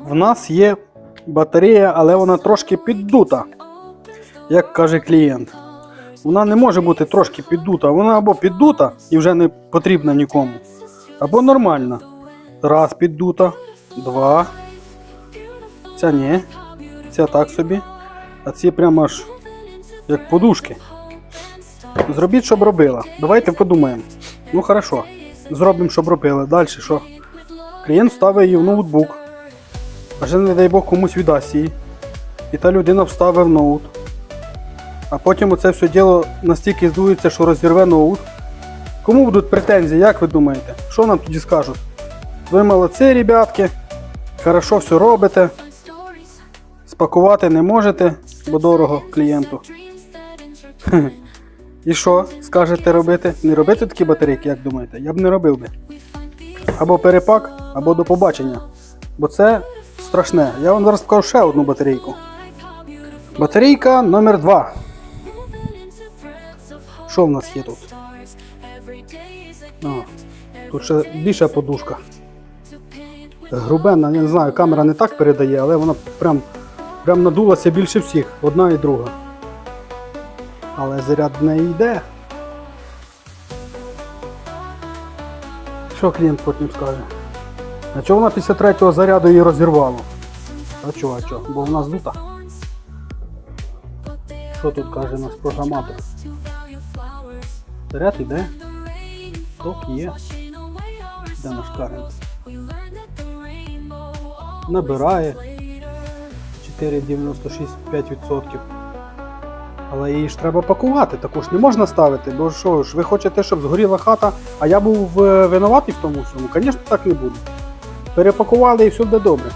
В нас є батарея, але вона трошки піддута, як каже клієнт. Вона не може бути трошки піддута. Вона або піддута і вже не потрібна нікому, або нормальна. Раз піддута, два. Ця ні. Ця так собі. А ці прямо аж як подушки. Зробіть, щоб робила. Давайте подумаємо. Ну хорошо. Зробимо, щоб робила. Далі що? Клієнт ставить її в ноутбук. Аже не дай Бог комусь віддасть її. І та людина вставив ноут. А потім оце все діло настільки здується, що розірве ноут. Кому будуть претензії, як ви думаєте? Що нам тоді скажуть? Ви молодці, ребятки. Хорошо все робите. Спакувати не можете, бо дорого клієнту. І що скажете робити? Не робити такі батарейки, як думаєте? Я б не робив би. Або перепак, або до побачення. Бо це страшне. Я вам зараз покажу ще одну батарейку. Батарейка номер 2. Що в нас є тут? А, тут ще більша подушка. Грубенна, я не знаю, камера не так передає, але вона прям, прям надулася більше всіх, одна і друга. Але заряд в неї йде. Що клієнт потім скаже? А чого вона після третього заряду її розірвало? А чого, а чого? Бо вона здута. Що тут каже наш програматор? Заряд іде. Ток є. Де наш карент? Набирає 4,96-5%. Але її ж треба пакувати, також не можна ставити, бо що ж, ви хочете, щоб згоріла хата, а я був е, винуватий в тому всьому? Звісно, так не буде. Перепакували і все буде добре.